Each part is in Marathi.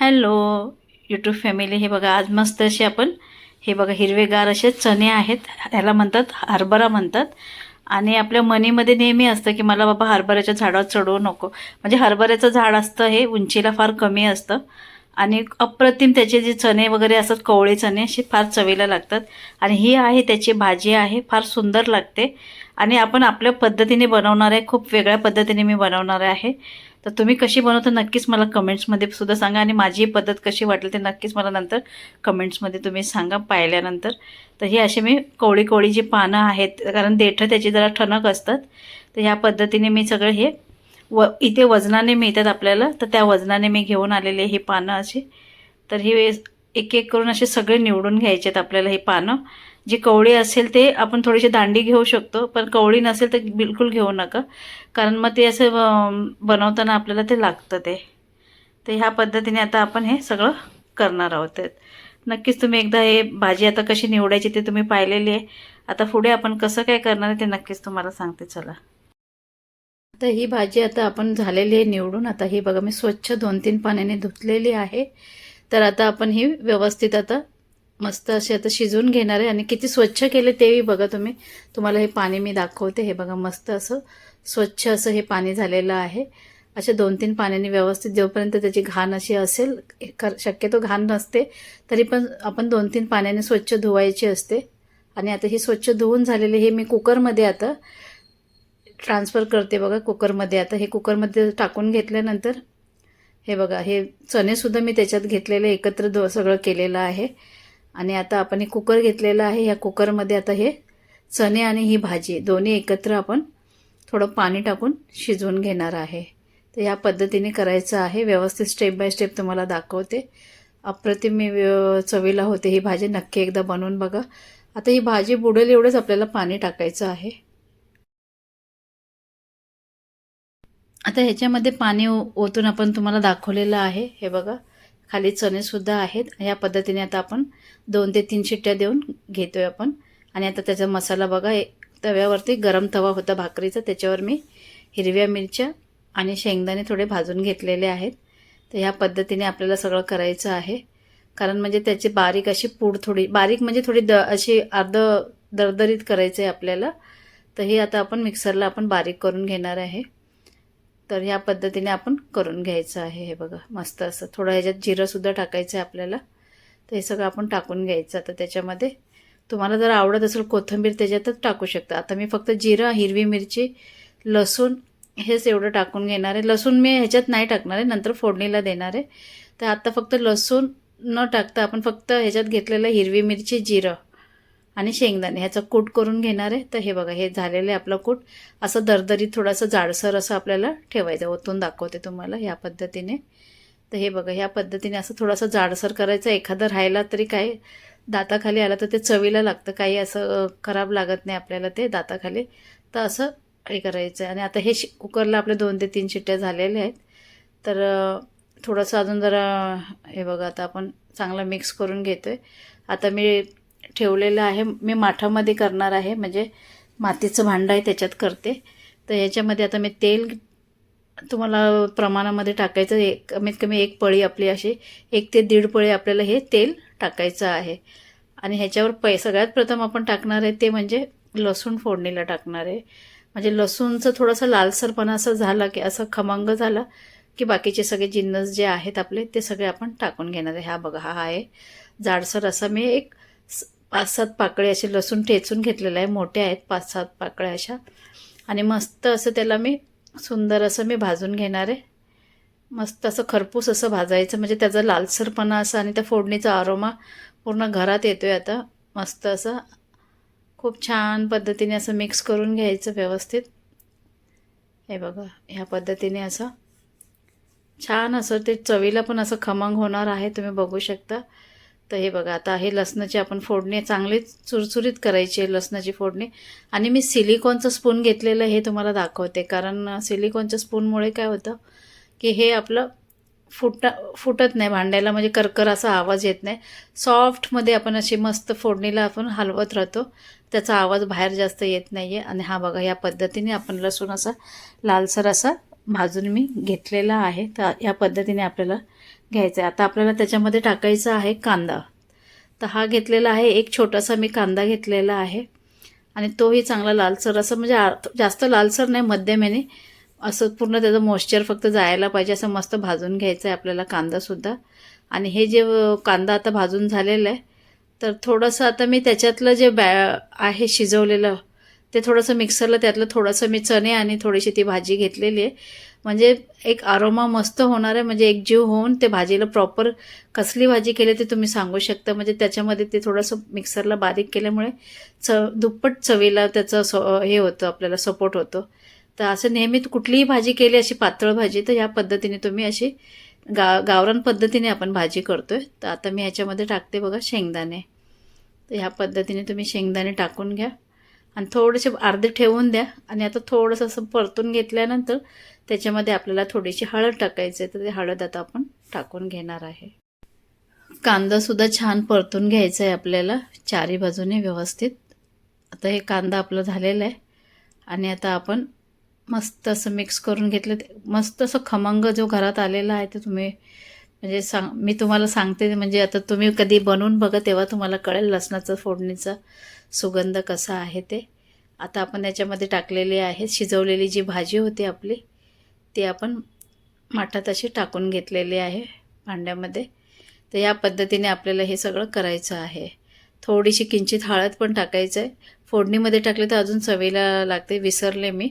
हॅलो यूट्यूब फॅमिली हे बघा आज मस्त असे आपण हे बघा हिरवेगार असे चणे आहेत. ह्याला म्हणतात हरभरा म्हणतात. आणि आपल्या मनीमध्ये नेहमी असतं की मला बाबा हरभऱ्याच्या झाडावर चढवू नको. म्हणजे हरभऱ्याचं झाड असतं हे उंचीला फार कमी असतं. आणि अप्रतिम त्याचे जे चणे वगैरे असतात कवळे चणे असे फार चवीला लागतात. आणि ही आहे त्याची भाजी आहे फार सुंदर लागते. आणि आपण आपल्या पद्धतीने बनवणार आहे खूप वेगळ्या पद्धतीने मी बनवणार आहे. तर तुम्ही कशी बनवता नक्कीच मला कमेंट्समध्ये सुद्धा सांगा आणि माझी पद्धत कशी वाटली ते नक्कीच मला नंतर कमेंट्समध्ये तुम्ही सांगा पाहिल्यानंतर. तर हे असे मी कोवळी कोवळी जी पानं आहेत कारण देठं त्याची जरा ठणक असतात तर ह्या पद्धतीने मी सगळं हे व इथे वजनाने मिळतात आपल्याला तर त्या वजनाने मी घेऊन आलेले हे पानं अशी तर हे एक एक करून असे सगळे निवडून घ्यायचे आहेत आपल्याला हे पानं. जी कवळी असेल ते आपण थोडीशी दांडी घेऊ शकतो पण कवळी नसेल तर बिलकुल घेऊ नका. कारण मग ते असं बनवताना आपल्याला ते लागतं ते. तर ह्या पद्धतीने आता आपण हे सगळं करणार आहोत. नक्कीच तुम्ही एकदा हे भाजी आता कशी निवडायची ते तुम्ही पाहिलेली आहे. आता पुढे आपण कसं काय करणार आहे ते नक्कीच तुम्हाला सांगते चला. आता ही भाजी आता आपण झालेली आहे निवडून. आता ही बघा मी स्वच्छ दोन तीन पाण्याने धुतलेली आहे. तर आता आपण ही व्यवस्थित आता मस्त असे आता शिजवून घेणार आहे. आणि किती स्वच्छ केले तेही बघा तुम्ही. तुम्हाला हे पाणी मी दाखवते. हे बघा मस्त असं स्वच्छ असं हे पाणी झालेलं आहे. अशा दोन तीन पाण्याने व्यवस्थित जोपर्यंत त्याची घाण अशी असेल कर- शक्यतो घाण नसते तरी पण आपण दोन तीन पाण्याने स्वच्छ धुवायची असते. आणि आता ही स्वच्छ धुवून झालेले हे मी कुकरमध्ये आता ट्रान्सफर करते बघा कुकरमध्ये. आता हे कुकरमध्ये टाकून घेतल्यानंतर हे बघा हे चणेसुद्धा मी त्याच्यात घेतलेले एकत्र दो सगळं केलेलं आहे. आणि आता आपण हे कुकर घेतलेलं आहे. ह्या कुकरमध्ये आता हे चणे आणि ही भाजी दोन्ही एकत्र आपण थोडं पाणी टाकून शिजवून घेणार आहे. तर या पद्धतीने करायचं आहे. व्यवस्थित स्टेप बाय स्टेप तुम्हाला दाखवते. अप्रतिम मी व्य- चवीला होते ही भाजी. नक्की एकदा बनवून बघा. आता ही भाजी बुडेल एवढंच आपल्याला पाणी टाकायचं आहे. आता ह्याच्यामध्ये पाणी ओ- ओतून आपण तुम्हाला दाखवलेलं आहे. हे बघा. खाली चणेसुद्धा आहेत. ह्या पद्धतीने आता आपण दोन ते तीन शिट्ट्या देऊन घेतो आहे आपण. आणि आता त्याचा मसाला बघा तव्यावरती गरम तवा होता भाकरीचा त्याच्यावर मी हिरव्या मिरच्या आणि शेंगदाणे थोडे भाजून घेतलेले आहेत. तर ह्या पद्धतीने आपल्याला सगळं करायचं आहे. कारण म्हणजे त्याची बारीक अशी पूड थोडी बारीक म्हणजे थोडी द अशी अर्ध दरदरीत करायचं आहे आपल्याला. तर हे आता आपण मिक्सरला आपण बारीक करून घेणार आहे. तर ह्या पद्धतीने आपण करून घ्यायचं आहे हे बघा. मस्त असं थोडं ह्याच्यात जिरंसुद्धा टाकायचं आहे आपल्याला. तर हे सगळं आपण टाकून घ्यायचं. आता त्याच्यामध्ये तुम्हाला जर आवडत असेल कोथिंबीर त्याच्यातच टाकू शकता. आता मी फक्त जिरं हिरवी मिरची लसूण हेच एवढं टाकून घेणार आहे. लसूण मी ह्याच्यात नाही टाकणार आहे नंतर फोडणीला देणार आहे. तर आत्ता फक्त लसूण न टाकता आपण फक्त ह्याच्यात घेतलेलं हिरवी मिरची जिरं आणि शेंगदाणे. ह्याचं कूट करून घेणार आहे. तर हे बघा हे झालेलं आहे आपलं कूट. असं दरदरीत थोडंसं जाडसर असं आपल्याला ठेवायचं ओतून दाखवते तुम्हाला ह्या पद्धतीने. तर हे बघा ह्या पद्धतीने असं थोडंसं जाडसर करायचं. एखादं राहिला तरी काय दाताखाली आलं तर ते चवीला लागतं. काही असं खराब लागत नाही आपल्याला ते दाताखाली. तर असं हे करायचं आहे. आणि आता हे शि कुकरला आपले दोन ते तीन शिट्ट्या झालेल्या आहेत. तर थोडंसं अजून जरा हे बघा आता आपण चांगलं मिक्स करून घेतो आहे आता मी ठेवलेलं आहे. मी माठामध्ये करणार आहे. म्हणजे मातीचं भांडं आहे त्याच्यात करते. तर ह्याच्यामध्ये आता मी तेल तुम्हाला प्रमाणामध्ये टाकायचं एक कमीत कमी एक पळी आपली अशी एक ते दीड पळी आपल्याला हे तेल टाकायचं आहे. आणि ह्याच्यावर पै सगळ्यात प्रथम आपण टाकणार आहे ते म्हणजे लसूण फोडणीला टाकणार आहे. म्हणजे लसूणचं थोडंसं लालसरपणा असं झाला की असं खमंग झाला की बाकीचे सगळे जिन्नस जे आहेत आपले ते सगळे आपण टाकून घेणार आहे. हा बघा हा आहे जाडसर असा. मी एक पाच सात पाकळे असे लसूण ठेचून घेतलेलं आहे. मोठे आहेत पाच सात पाकळ्या अशा. आणि मस्त असं त्याला मी सुंदर असं मी भाजून घेणार आहे. मस्त असं खरपूस असं भाजायचं. म्हणजे त्याचा लालसरपणा असा आणि त्या फोडणीचा आरोमा पूर्ण घरात येतो आहे आता. मस्त असं खूप छान पद्धतीने असं मिक्स करून घ्यायचं व्यवस्थित. हे बघा ह्या पद्धतीने असं छान असं ते चवीला पण असं खमंग होणार आहे. तुम्ही बघू शकता. तर हे बघा आता हे लसणाची आपण फोडणी चांगले चुरचुरीत करायची आहे लसणाची फोडणी. आणि मी सिलिकॉनचं स्पून घेतलेलं हे तुम्हाला दाखवते कारण सिलिकॉनच्या स्पूनमुळे काय होतं की हे आपलं फुट फुटत नाही भांड्याला म्हणजे करकर असा आवाज येत नाही. सॉफ्टमध्ये आपण अशी मस्त फोडणीला आपण हलवत राहतो त्याचा आवाज बाहेर जास्त येत नाही आहे आणि हा बघा या पद्धतीने आपण लसूण असा लालसर असा भाजून मी घेतलेला आहे. तर या पद्धतीने आपल्याला घ्यायचं आहे आता आपल्याला त्याच्यामध्ये टाकायचं आहे कांदा. तर हा घेतलेला आहे एक छोटासा मी कांदा घेतलेला आहे. आणि तोही चांगला लालसर असं म्हणजे जास्त लालसर नाही मध्यम याने असं पूर्ण त्याचं मॉइश्चर फक्त जायला पाहिजे असं मस्त भाजून घ्यायचं आहे आपल्याला कांदासुद्धा आणि हे जे कांदा आता भाजून झालेलं आहे तर थोडंसं आता मी त्याच्यातलं जे बॅ आहे शिजवलेलं ते थोडंसं मिक्सरला त्यातलं थोडंसं मी चणे आणि थोडीशी ती भाजी घेतलेली आहे. म्हणजे एक आरोमा मस्त होणार आहे. म्हणजे एक जीव होऊन ते भाजीला प्रॉपर कसली भाजी केली ते तुम्ही सांगू शकता. म्हणजे त्याच्यामध्ये ते थोडंसं मिक्सरला बारीक केल्यामुळे च दुप्पट चवीला त्याचं स हे होतं आपल्याला सपोर्ट होतो. तर असं नेहमी कुठलीही भाजी केली अशी पातळ भाजी तर ह्या पद्धतीने तुम्ही अशी गा गावरान पद्धतीने आपण भाजी करतो आहे तर आता मी ह्याच्यामध्ये टाकते बघा शेंगदाणे. तर ह्या पद्धतीने तुम्ही शेंगदाणे टाकून घ्या. आणि थोडेसे अर्धे ठेवून द्या. आणि आता थोडंसं असं परतून घेतल्यानंतर त्याच्यामध्ये आपल्याला थोडीशी हळद टाकायची आहे तर ते हळद आता आपण टाकून घेणार आहे. कांदासुद्धा छान परतून घ्यायचा आहे आपल्याला. चारी बाजूने व्यवस्थित. आता हे कांदा आपलं झालेलं आहे. आणि आता आपण मस्त असं मिक्स करून घेतलं. ते मस्त असं खमंग जो घरात आलेला आहे ते तुम्ही म्हणजे सांग मी तुम्हाला सांगते म्हणजे आता तुम्ही कधी बनवून बघा तेव्हा तुम्हाला कळेल लसणाचं फोडणीचा सुगंध कसा आहे ते. आता आपण याच्यामध्ये टाकलेली आहे शिजवलेली जी भाजी होती आपली ती आपण माठात अशी टाकून घेतलेली आहे भांड्यामध्ये. तर या पद्धतीने आपल्याला हे सगळं करायचं आहे. थोडीशी किंचित हळद पण टाकायचं आहे फोडणीमध्ये टाकले तर अजून चवीला लागते विसरले मी.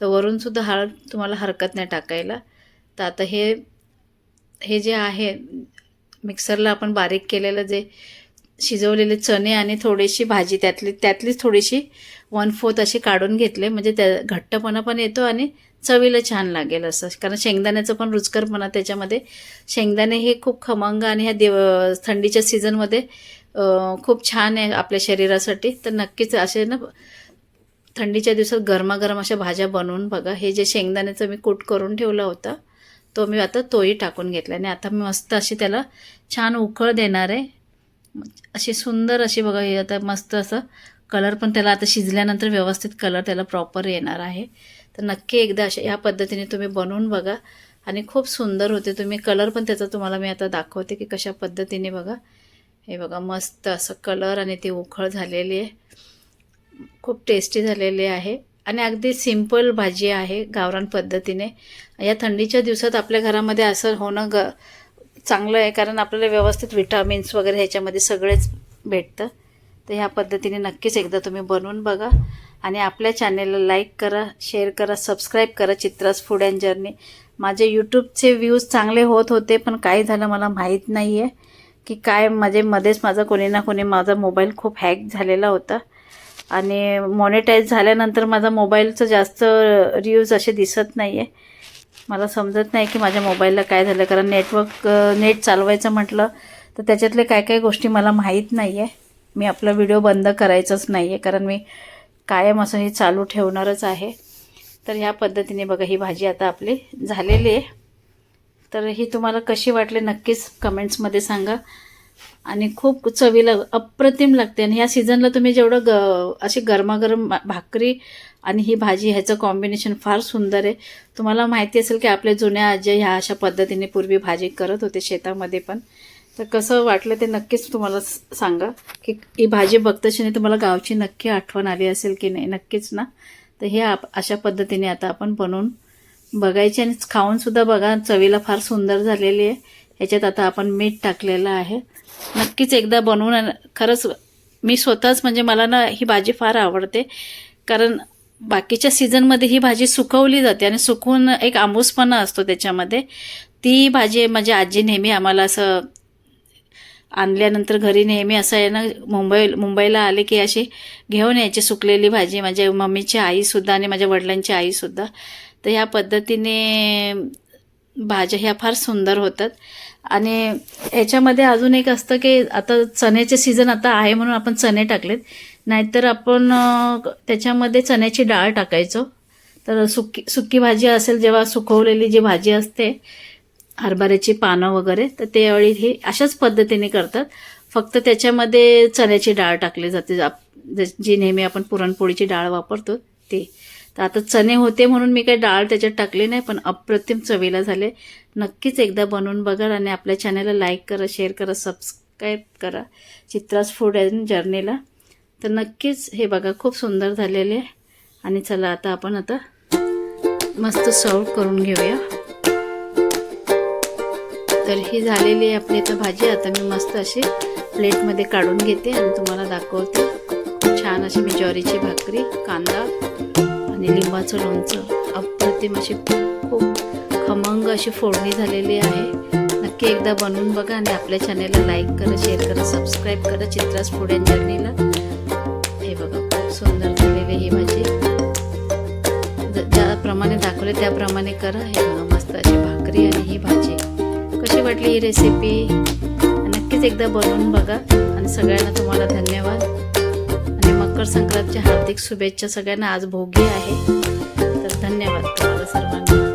तर वरूनसुद्धा हळद तुम्हाला हरकत नाही टाकायला. तर आता हे हे जे आहे मिक्सरला आपण बारीक केलेलं जे शिजवलेले चणे आणि थोडीशी भाजी त्यातली त्यातलीच थोडीशी वन फोर्थ अशी काढून घेतले. म्हणजे त्या घट्टपणा पण येतो आणि चवीला छान लागेल असं. कारण शेंगदाण्याचं पण रुचकरपणा त्याच्यामध्ये. शेंगदाणे हे खूप खमंग आणि ह्या देव थंडीच्या सीझनमध्ये खूप छान आहे आपल्या शरीरासाठी. तर नक्कीच असे ना थंडीच्या दिवसात गरमागरम अशा भाज्या बनवून बघा. हे जे शेंगदाण्याचं मी कूट करून ठेवला होता तो मी आता तोही टाकून घेतला आणि आता मी मस्त अशी त्याला छान उकळ देणार आहे. अशी सुंदर अशी बघा हे आता मस्त असं कलर पण त्याला आता शिजल्यानंतर व्यवस्थित कलर त्याला प्रॉपर येणार आहे. तर नक्की एकदा अशा ह्या पद्धतीने तुम्ही बनवून बघा. आणि खूप सुंदर होते तुम्ही. कलर पण त्याचा तुम्हाला मी आता दाखवते की कशा पद्धतीने बघा. हे बघा मस्त असं कलर आणि ती उखळ झालेली आहे. खूप टेस्टी झालेली आहे. आणि अगदी सिंपल भाजी आहे गावरान पद्धतीने. या थंडीच्या दिवसात आपल्या घरामध्ये असं होणं ग चांगलं आहे कारण आपल्याला व्यवस्थित विटामिन्स वगैरे ह्याच्यामध्ये सगळेच भेटतं. तर ह्या पद्धतीने नक्कीच एकदा तुम्ही बनवून बघा. आणि आपल्या चॅनेलला लाईक करा शेअर करा सबस्क्राईब करा चित्रास फूड अँड जर्नी माझे यूट्यूबचे व्ह्यूज चांगले होत होते पण काय झालं मला माहीत नाही आहे की काय माझे मध्येच माझा कोणी ना कोणी माझा मोबाईल खूप हॅक झालेला होता. आणि मॉनिटाईज झाल्यानंतर माझा मोबाईलचं जास्त रिव्ह्यूज असे दिसत नाही आहे मला समजत नाही की माझ्या मोबाईलला काय झालं कारण नेटवर्क नेट चालवायचं म्हटलं तर त्याच्यातले काय काय गोष्टी मला माहीत नाही आहे मी आपला व्हिडिओ बंद करायचंच नाही आहे कारण मी कायम असं हे चालू ठेवणारच आहे. तर ह्या पद्धतीने बघा ही भाजी आता आपली झालेली आहे. तर ही तुम्हाला कशी वाटली नक्कीच कमेंट्समध्ये सांगा. आणि खूप चवीला अप्रतिम लागते. आणि ह्या सीझनला तुम्ही जेवढं ग अशी गरमागरम भाकरी आणि ही भाजी ह्याचं कॉम्बिनेशन फार सुंदर आहे. तुम्हाला माहिती असेल की आपल्या जुन्या आज्या ह्या अशा पद्धतीने पूर्वी भाजी करत होते शेतामध्ये पण. तर कसं वाटलं ते नक्कीच तुम्हाला सांगा की ही भाजी बघताशी तुम्हाला गावची नक्की आठवण आली असेल की नाही नक्कीच ना. तर हे आप अशा पद्धतीने आता आपण बनवून बघायची आणि खाऊनसुद्धा बघा चवीला फार सुंदर झालेली आहे. याच्यात आता आपण मीठ टाकलेलं आहे. नक्कीच एकदा बनवून खरंच मी स्वतःच म्हणजे मला ना ही भाजी फार आवडते. कारण बाकीच्या सीझनमध्ये ही भाजी सुकवली जाते आणि सुकवून एक आंबूसपणा असतो त्याच्यामध्ये. ती भाजी माझी आजी नेहमी आम्हाला असं आणल्यानंतर घरी नेहमी असं आहे ना मुंबई मुंबईला आले की अशी घेऊन यायची सुकलेली भाजी. माझ्या मम्मीची आईसुद्धा आणि माझ्या वडिलांची आईसुद्धा तर ह्या पद्धतीने भाज्या ह्या फार सुंदर होतात. आणि याच्यामध्ये अजून एक असतं की आता चण्याचे सीझन आता आहे म्हणून आपण चणे टाकलेत. नाहीतर आपण त्याच्यामध्ये चण्याची डाळ टाकायचो. तर सुकी सुकी भाजी असेल जेव्हा सुकवलेली जी भाजी असते हरभऱ्याची पानं वगैरे तर त्यावेळी हे अशाच पद्धतीने करतात. फक्त त्याच्यामध्ये चण्याची डाळ टाकली जाते. आप- ज- जी नेहमी आपण पुरणपोळीची डाळ वापरतो ते. तर आता चणे होते म्हणून मी काही डाळ त्याच्यात टाकली नाही पण अप्रतिम चवीला झाले. नक्कीच एकदा बनवून बघा आणि आपल्या चॅनलला लाईक करा शेअर करा सबस्क्राईब करा. चित्रास फूड अँड जर्नीला. तर नक्कीच हे बघा खूप सुंदर झालेले आहे. आणि चला आता आपण आता मस्त सर्व करून घेऊया. तर ही झालेली आहे आपली आता भाजी. आता मी मस्त अशी प्लेटमध्ये काढून घेते आणि तुम्हाला दाखवते. खूप छान अशी मी ज्वारीची भाकरी कांदा आणि लिंबाचं लोणचं. अप्रतिम अशी खूप खमंग अशी फोडणी झालेली आहे. नक्की एकदा बनवून बघा आणि आपल्या चॅनेलला लाईक करा शेअर करा सबस्क्राईब करा चित्रास फूड अँड जर्नीला हे बघा खूप सुंदर झालेली ही भाजी ज्याप्रमाणे दाखवले त्याप्रमाणे करा. हे बघा मस्त अशी भाकरी आणि ही भाजी. कशी वाटली ही रेसिपी नक्कीच एकदा बनवून बघा. आणि सगळ्यांना तुम्हाला धन्यवाद. मकर संक्रांतच्या हार्दिक शुभेच्छा सगळ्यांना. आज भोगी आहे. तर धन्यवाद तुम्हाला सर्वांना.